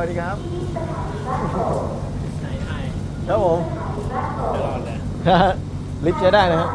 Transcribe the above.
สวัสดีครับไหนไครับผม ตลอดเลย ลิฟต์ใช้ได้นะฮะ